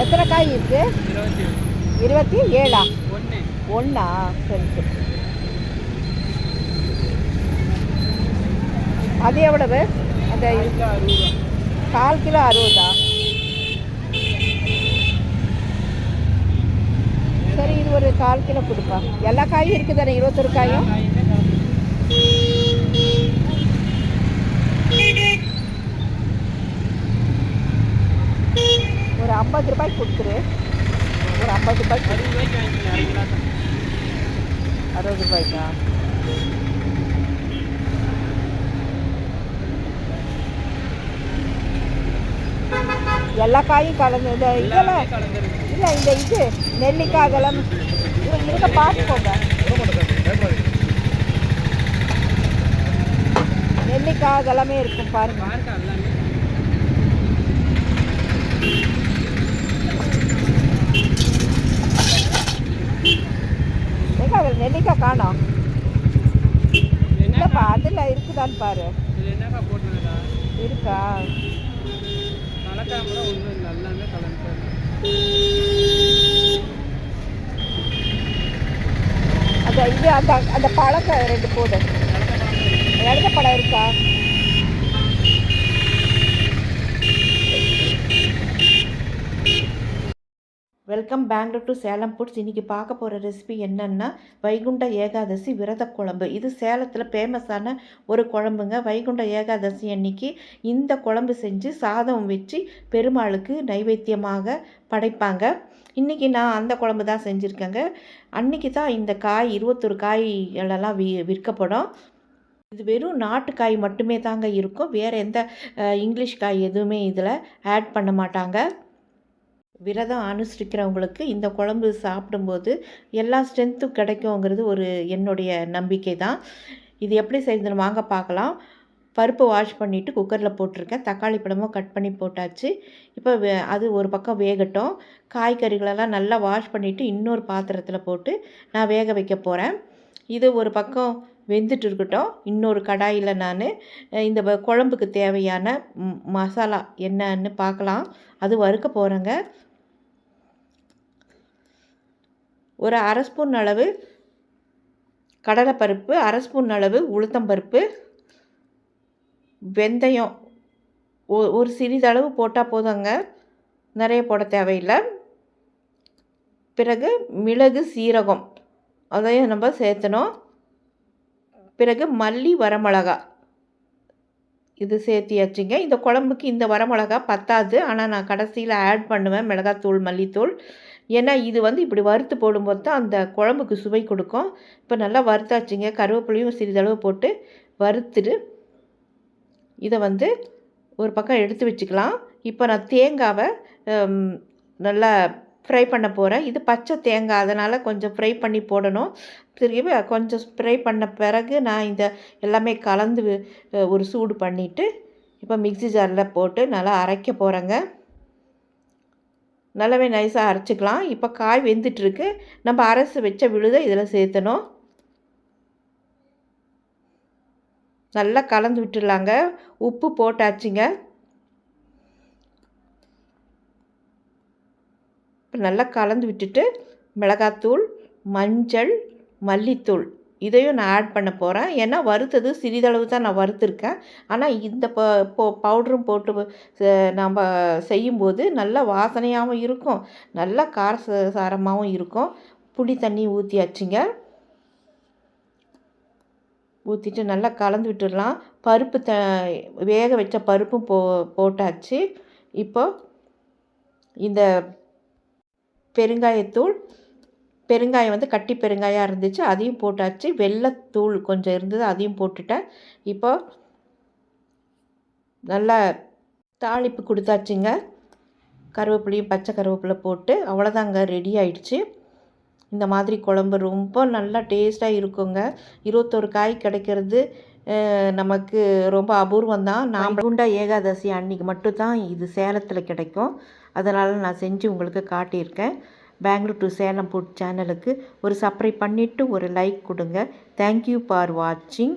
எத்தனை காய் இருக்கு? இருபத்தி ஏழா. ஒன்று சரி சரி. அது எவ்வளவு? அந்த கிலோ கால் அறுபதா சரி இது ஒரு கால் கிலோ கொடுப்பா. எல்லா காயும் இருக்குது தானே இருபத்தொரு காயும் காயுமே கலந்து ஒரு ஐம்பது ரூபாய்க்கு கொடுத்துரு ஒரு ஐம்பது ரூபாய்க்கு. அறுபது ரூபாய்க்கு? எல்லா காயும் கலந்து இந்த இதெல்லாம் இல்லை இந்த இது நெல்லிக்காய் அதெல்லாம் இரு- இருக்க பார்த்துக்கோங்க நெல்லிக்காய் அதெல்லாமே இருக்கும் பாருங்க பாருங்க எல்லாமே ஏங்க அதில் நெல்லிக்காய் காணோம் இல்லைப்பா அதில் இருக்குதான்னு பாரு. இருக்கா? கலக்காம ஒன்றும் எல்லாமே கலந்து அந்த இது அந்த அந்த பழக்க ரெண்டு போடு. எழுத பழம் இருக்கா? Welcome Bangalore to Salem foods. இன்றைக்கி பார்க்க போகிற ரெசிபி என்னென்னா வைகுண்ட ஏகாதசி விரத குழம்பு. இது சேலத்தில் ஃபேமஸான ஒரு குழம்புங்க. வைகுண்ட ஏகாதசி அன்னைக்கு இந்த குழம்பு செஞ்சு சாதம் வச்சு பெருமாளுக்கு நைவேத்தியமாக படைப்பாங்க. இன்றைக்கி நான் அந்த குழம்பு தான் செஞ்சுருக்கேங்க. அன்றைக்கி தான் இந்த காய் இருபத்தொரு காய்களெல்லாம் வி விற்கப்படும். இது வெறும் நாட்டுக்காய் மட்டுமே தாங்க இருக்கும். வேறு எந்த இங்கிலீஷ் காய் எதுவுமே இதில் ஆட் பண்ண மாட்டாங்க. விரதம் அனுஷ்டிக்கிறவங்களுக்கு இந்த குழம்பு சாப்பிடும்போது எல்லா ஸ்ட்ரென்த்தும் கிடைக்குங்கிறது ஒரு என்னுடைய நம்பிக்கை தான் இது எப்படி செய்யணும் வாங்க பார்க்கலாம். பருப்பு வாஷ் பண்ணிவிட்டு குக்கரில் போட்டிருக்கேன். தக்காளி பழமும் கட் பண்ணி போட்டாச்சு. இப்போ வே- அது ஒரு பக்கம் வேகட்டும். காய்கறிகளெல்லாம் நல்லா வாஷ் பண்ணிவிட்டு இன்னொரு பாத்திரத்தில் போட்டு நான் வேக வைக்க போகிறேன் இது ஒரு பக்கம் வெந்துட்டு இருக்கட்டும். இன்னொரு கடாயில் நான் இந்த குழம்புக்கு தேவையான மசாலா என்னன்னு பார்க்கலாம். அது வறுக்க போகிறேங்க ஒரு அரை ஸ்பூன் அளவு கடலைப்பருப்பு அரை ஸ்பூன் அளவு உளுத்தம்பருப்பு வெந்தயம் ஒ- ஒரு சிறிதளவு போட்டால் போதுங்க. நிறைய போட தேவையில்லை. பிறகு மிளகு சீரகம் அதையும் நம்ம சேர்த்தணும். பிறகு மல்லி வரமிளகா இது சேர்த்தியாச்சுங்க இந்த குழம்புக்கு இந்த வரமிளகா பத்தாது. ஆனால் நான் கடைசியில் ஆட் பண்ணுவேன். மிளகாத்தூள் மல்லித்தூள். ஏன்னா இது வந்து இப்படி வறுத்து போடும்போது தான் அந்த குழம்புக்கு சுவை கொடுக்கும். இப்போ நல்லா வறுத்தாச்சுங்க. கருவேப்பிலையும் சிறிதளவு போட்டு வறுத்துட்டு இதை வந்து ஒரு பக்கம் எடுத்து வச்சுக்கலாம். இப்போ நான் தேங்காவை நல்லா ஃப்ரை பண்ண போகிறேன் இது பச்சை தேங்காய். அதனால் கொஞ்சம் ஃப்ரை பண்ணி போடணும். திரும்பி கொஞ்சம் ஃப்ரை பண்ண பிறகு நான் இந்த எல்லாமே கலந்து ஒரு சூடு பண்ணிவிட்டு இப்போ மிக்ஸி ஜாரில் போட்டு நல்லா அரைக்க போகிறேங்க நல்லாவே நைஸாக அரைச்சிக்கலாம். இப்போ காய் வெந்துட்டுருக்கு. நம்ம அரைச்சி வச்ச விழுதை இதில் சேர்த்தணும். நல்லா கலந்து விட்டுடலாங்க. உப்பு போட்டாச்சுங்க இப்போ நல்லா கலந்து விட்டுட்டு மிளகாத்தூள் மஞ்சள் மல்லித்தூள் இதையும் நான் ஆட் பண்ண போகிறேன் ஏன்னா வறுத்தது சிறிதளவு தான் நான் வறுத்துருக்கேன். ஆனால் இந்த ப பவுடரும் போட்டு நம்ம செய்யும்போது நல்ல வாசனையாகவும் இருக்கும். நல்ல கார ச- சாரமாகவும் இருக்கும். புளி தண்ணி ஊற்றியாச்சுங்க ஊற்றிட்டு நல்லா கலந்து விட்டுடலாம். பருப்பு த வேக வச்ச பருப்பும் போ போட்டாச்சு. இப்போ இந்த பெருங்காயத்தூள் பெருங்காயம் வந்து கட்டி பெருங்காயாக இருந்துச்சு அதையும் போட்டாச்சு. வெள்ளத்தூள் கொஞ்சம் இருந்தது அதையும் போட்டுட்டேன். இப்போ நல்லா தாளிப்பு கொடுத்தாச்சுங்க. கருவேப்பிலையும் பச்சை கருவேப்பிலை போட்டு அவ்வளோதாங்க ரெடி ஆயிடுச்சு. இந்த மாதிரி குழம்பு ரொம்ப நல்லா டேஸ்ட்டாக இருக்குங்க. இருபத்தொரு காய் கிடைக்கிறது நமக்கு ரொம்ப அபூர்வம் தான். நாம் குண்டா ஏகாதசி அன்னைக்கு மட்டும்தான் இது சேலத்தில் கிடைக்கும். அதனால் நான் செஞ்சு உங்களுக்கு காட்டியிருக்கேன். பெங்களூர் டு சேலம் ஃபுட் சேனலுக்கு ஒரு சப்ரை பண்ணிவிட்டு ஒரு லைக் கொடுங்க. தேங்க்யூ ஃபார் வாட்சிங்